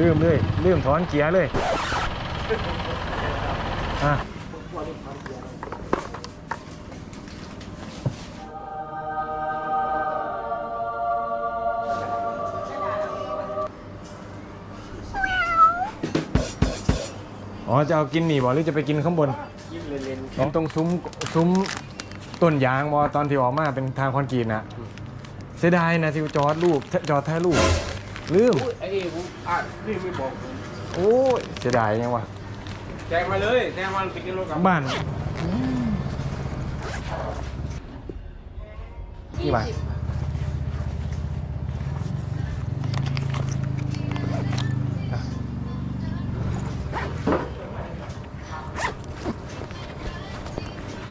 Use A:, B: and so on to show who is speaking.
A: ลืมเลยลืมถอนเกียร์เลยอะอ๋อ จะเอากินหนี่บ่หรือจะไปกินข้างบน
B: ยิ้มเล่น
A: กินตรงซุ้มซุ้มต้นยางบอตอนที่ออกมาเป็นทางคอนกรีตนะเสียดายนะที่จอดรูปจอดถ่ายรูป ลืม
B: ๆอุ้ยไอ้เอ๋ผมอ่านนี่ไม่บอกผม
A: โอ้ยเสียดายยังวะ
B: แจ้งมาเลยแจ้งมาไปกินรถกับ
A: บ้าน กี่บาท
C: ยี่สิบ